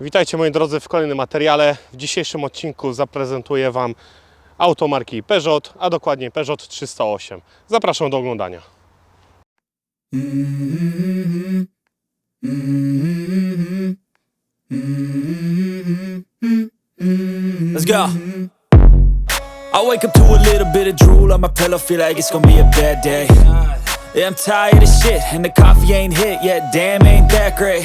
Witajcie moi drodzy w kolejnym materiale. W dzisiejszym odcinku zaprezentuję Wam auto marki Peugeot, a dokładnie Peugeot 308. Zapraszam do oglądania. Let's go. I wake up to a little bit of drool on my pillow, feel like it's gonna be a bad day. Yeah, I'm tired of shit, and the coffee ain't hit yet. Damn, ain't that great.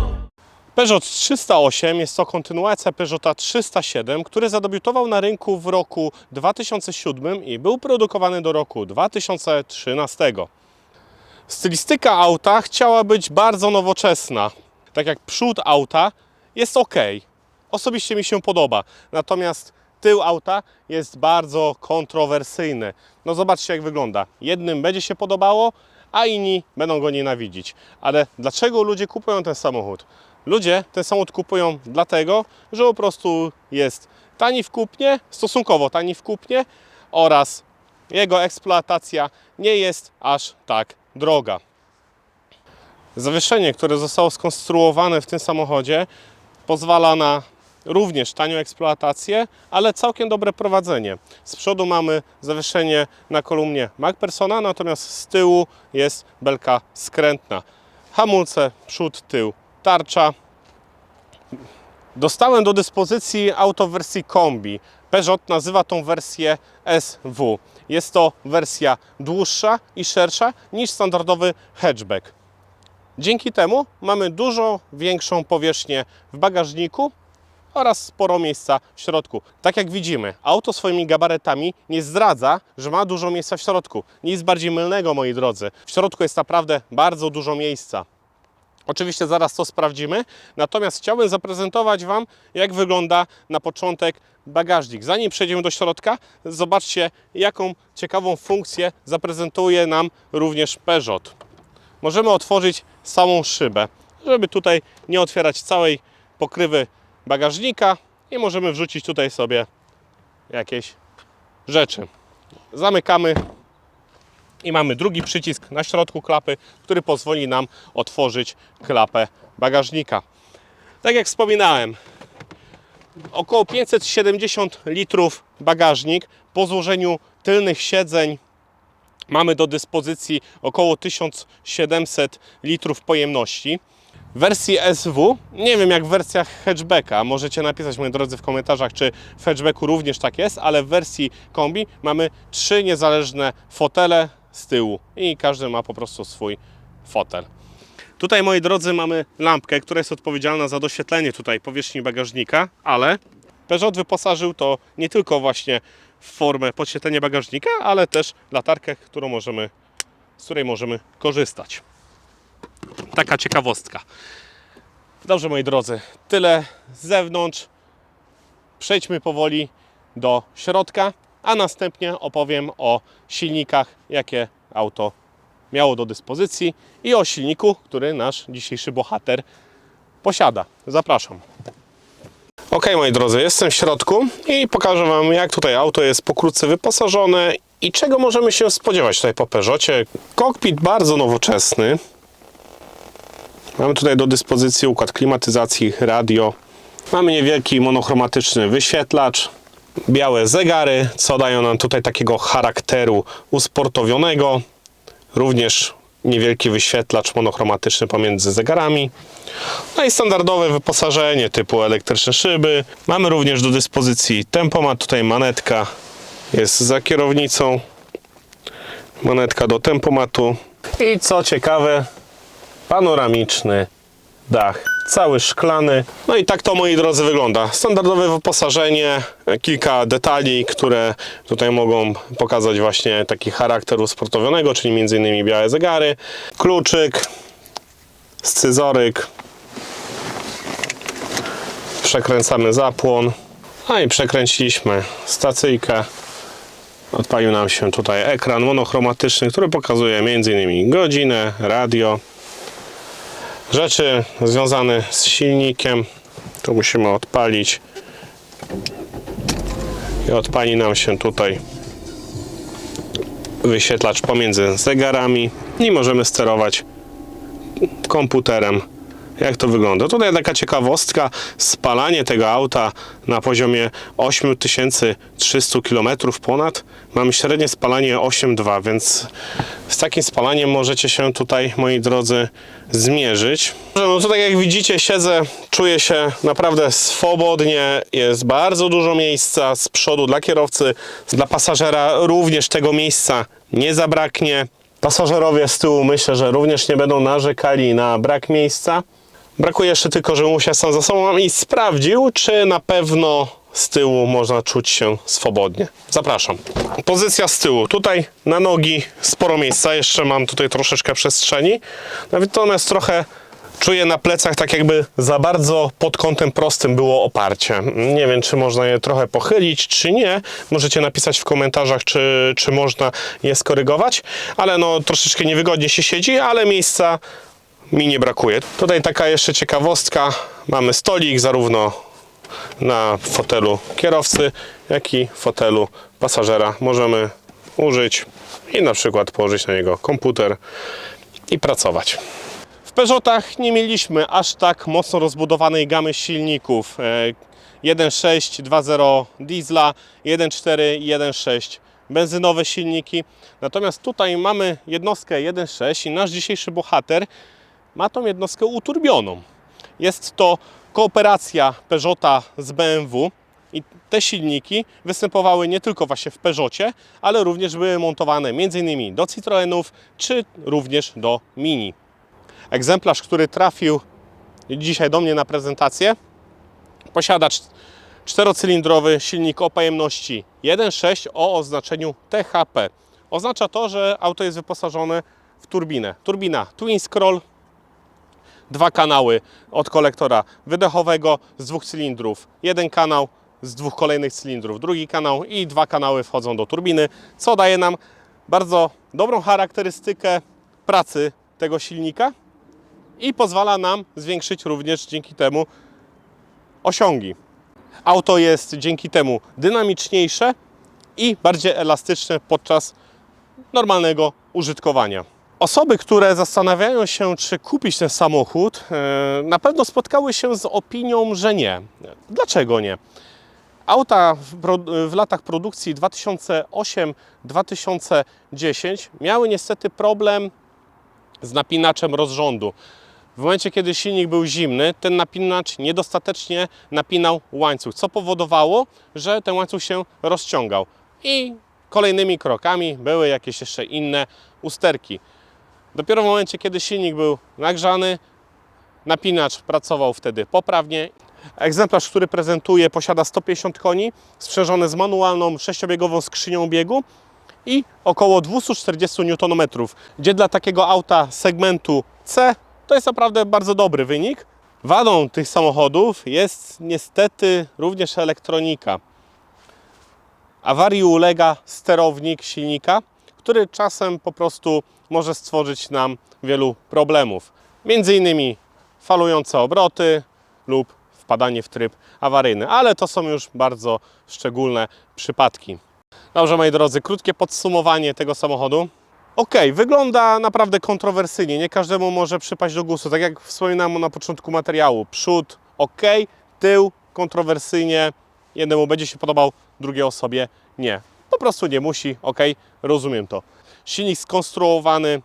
Peugeot 308 jest to kontynuacja Peugeota 307, który zadebiutował na rynku w roku 2007 i był produkowany do roku 2013. Stylistyka auta chciała być bardzo nowoczesna. Tak jak przód auta jest ok. Osobiście mi się podoba. Natomiast tył auta jest bardzo kontrowersyjny. No zobaczcie jak wygląda. Jednym będzie się podobało, a inni będą go nienawidzić. Ale dlaczego ludzie kupują ten samochód? Ludzie ten samochód kupują dlatego, że po prostu jest tani w kupnie, stosunkowo tani w kupnie oraz jego eksploatacja nie jest aż tak droga. Zawieszenie, które zostało skonstruowane w tym samochodzie, pozwala na również tanią eksploatację, ale całkiem dobre prowadzenie. Z przodu mamy zawieszenie na kolumnie MacPersona, natomiast z tyłu jest belka skrętna. Hamulce, przód, tył, tarcza. Dostałem do dyspozycji auto w wersji kombi. Peugeot nazywa tą wersję SW. Jest to wersja dłuższa i szersza niż standardowy hatchback. Dzięki temu mamy dużo większą powierzchnię w bagażniku oraz sporo miejsca w środku. Tak jak widzimy, auto swoimi gabaretami nie zdradza, że ma dużo miejsca w środku. Nic bardziej mylnego, moi drodzy. W środku jest naprawdę bardzo dużo miejsca. Oczywiście zaraz to sprawdzimy, natomiast chciałbym zaprezentować Wam, jak wygląda na początek bagażnik. Zanim przejdziemy do środka, zobaczcie, jaką ciekawą funkcję zaprezentuje nam również Peugeot. Możemy otworzyć samą szybę, żeby tutaj nie otwierać całej pokrywy bagażnika i możemy wrzucić tutaj sobie jakieś rzeczy. Zamykamy i mamy drugi przycisk na środku klapy, który pozwoli nam otworzyć klapę bagażnika. Tak jak wspominałem, około 570 litrów bagażnik. Po złożeniu tylnych siedzeń mamy do dyspozycji około 1700 litrów pojemności. W wersji SW, nie wiem jak w wersjach hatchbacka, możecie napisać moi drodzy w komentarzach, czy w hatchbacku również tak jest, ale w wersji kombi mamy trzy niezależne fotele z tyłu i każdy ma po prostu swój fotel. Tutaj moi drodzy mamy lampkę, która jest odpowiedzialna za doświetlenie tutaj powierzchni bagażnika, ale Peugeot wyposażył to nie tylko właśnie w formę podświetlenia bagażnika, ale też latarkę, którą możemy, z której możemy korzystać. Taka ciekawostka. Dobrze moi drodzy, tyle z zewnątrz. Przejdźmy powoli do środka, a następnie opowiem o silnikach, jakie auto miało do dyspozycji i o silniku, który nasz dzisiejszy bohater posiada. Zapraszam. Ok, moi drodzy, jestem w środku i pokażę Wam, jak tutaj auto jest pokrótce wyposażone i czego możemy się spodziewać tutaj po Peugeotie. Kokpit bardzo nowoczesny. Mamy tutaj do dyspozycji układ klimatyzacji, radio. Mamy niewielki monochromatyczny wyświetlacz, białe zegary, co dają nam tutaj takiego charakteru usportowionego. Również niewielki wyświetlacz monochromatyczny pomiędzy zegarami. No i standardowe wyposażenie typu elektryczne szyby. Mamy również do dyspozycji tempomat, tutaj manetka jest za kierownicą. Manetka do tempomatu. I co ciekawe, panoramiczny dach, cały szklany. No i tak to moi drodzy wygląda. Standardowe wyposażenie, kilka detali, które tutaj mogą pokazać właśnie taki charakter usportowionego, czyli m.in. białe zegary, kluczyk, scyzoryk, przekręcamy zapłon, No i przekręciliśmy stacyjkę. Odpalił nam się tutaj ekran monochromatyczny, który pokazuje m.in. godzinę, radio, rzeczy związane z silnikiem. Tu musimy odpalić. I odpali nam się tutaj wyświetlacz pomiędzy zegarami i możemy sterować komputerem jak to wygląda. Tutaj taka ciekawostka, spalanie tego auta na poziomie 8300 km ponad, mamy średnie spalanie 8,2, więc z takim spalaniem możecie się tutaj, moi drodzy, zmierzyć. No tutaj jak widzicie siedzę, czuję się naprawdę swobodnie, jest bardzo dużo miejsca z przodu dla kierowcy, dla pasażera również tego miejsca nie zabraknie. Pasażerowie z tyłu myślę, że również nie będą narzekali na brak miejsca. Brakuje jeszcze tylko, żebym usiadł sam za sobą i sprawdził, czy na pewno z tyłu można czuć się swobodnie. Zapraszam. Pozycja z tyłu. Tutaj na nogi sporo miejsca, jeszcze mam tutaj troszeczkę przestrzeni. Natomiast trochę czuję na plecach tak jakby za bardzo pod kątem prostym było oparcie. Nie wiem, czy można je trochę pochylić, czy nie. Możecie napisać w komentarzach, czy, czy można je skorygować. Ale no troszeczkę niewygodnie się siedzi, ale miejsca mi nie brakuje. Tutaj taka jeszcze ciekawostka. Mamy stolik zarówno na fotelu kierowcy, jak i fotelu pasażera. Możemy użyć i na przykład położyć na niego komputer i pracować. W Peugeotach nie mieliśmy aż tak mocno rozbudowanej gamy silników. E, 1.6, 2.0 diesla, 1.4 i 1.6 benzynowe silniki. Natomiast tutaj mamy jednostkę 1.6 i nasz dzisiejszy bohater ma tą jednostkę uturbioną. Jest to kooperacja Peugeota z BMW i te silniki występowały nie tylko właśnie w Peugeotie, ale również były montowane m.in. do Citroenów czy również do Mini. Egzemplarz, który trafił dzisiaj do mnie na prezentację, posiada cz- czterocylindrowy silnik o pojemności 1.6 o oznaczeniu THP. Oznacza to, że auto jest wyposażone w turbinę. Turbina Twin Scroll, dwa kanały od kolektora wydechowego z dwóch cylindrów, jeden kanał z dwóch kolejnych cylindrów, drugi kanał i dwa kanały wchodzą do turbiny, co daje nam bardzo dobrą charakterystykę pracy tego silnika i pozwala nam zwiększyć również dzięki temu osiągi. Auto jest dzięki temu dynamiczniejsze i bardziej elastyczne podczas normalnego użytkowania. Osoby, które zastanawiają się, czy kupić ten samochód, e, na pewno spotkały się z opinią, że nie. Dlaczego nie? Auta w, latach produkcji 2008-2010 miały niestety problem z napinaczem rozrządu. W momencie, kiedy silnik był zimny, ten napinacz niedostatecznie napinał łańcuch, co powodowało, że ten łańcuch się rozciągał. I kolejnymi krokami były jakieś jeszcze inne usterki. Dopiero w momencie, kiedy silnik był nagrzany, napinacz pracował wtedy poprawnie. Egzemplarz, który prezentuję, posiada 150 koni, sprzężony z manualną sześciobiegową skrzynią biegu i około 240 Nm, gdzie dla takiego auta segmentu C to jest naprawdę bardzo dobry wynik. Wadą tych samochodów jest niestety również elektronika. Awarii ulega sterownik silnika, który czasem po prostu może stworzyć nam wielu problemów. Między innymi falujące obroty lub wpadanie w tryb awaryjny, ale to są już bardzo szczególne przypadki. Dobrze, moi drodzy, krótkie podsumowanie tego samochodu. Ok, wygląda naprawdę kontrowersyjnie, nie każdemu może przypaść do gustu. Tak jak wspominałem na początku materiału, przód ok, tył kontrowersyjnie, jednemu będzie się podobał, drugiej osobie nie. Po prostu nie musi, ok, rozumiem to. Silnik skonstruowany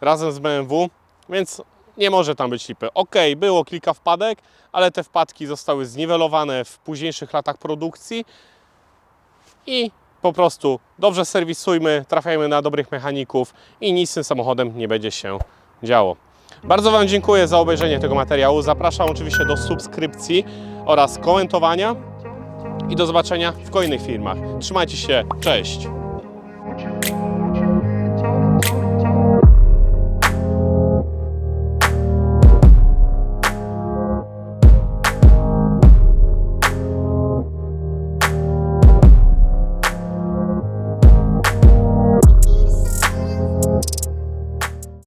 razem z BMW, więc nie może tam być lipy. Ok, było kilka wpadek, ale te wpadki zostały zniwelowane w późniejszych latach produkcji i po prostu dobrze serwisujmy, trafiajmy na dobrych mechaników i nic z tym samochodem nie będzie się działo. Bardzo Wam dziękuję za obejrzenie tego materiału. Zapraszam oczywiście do subskrypcji oraz komentowania i do zobaczenia w kolejnych filmach. Trzymajcie się, cześć!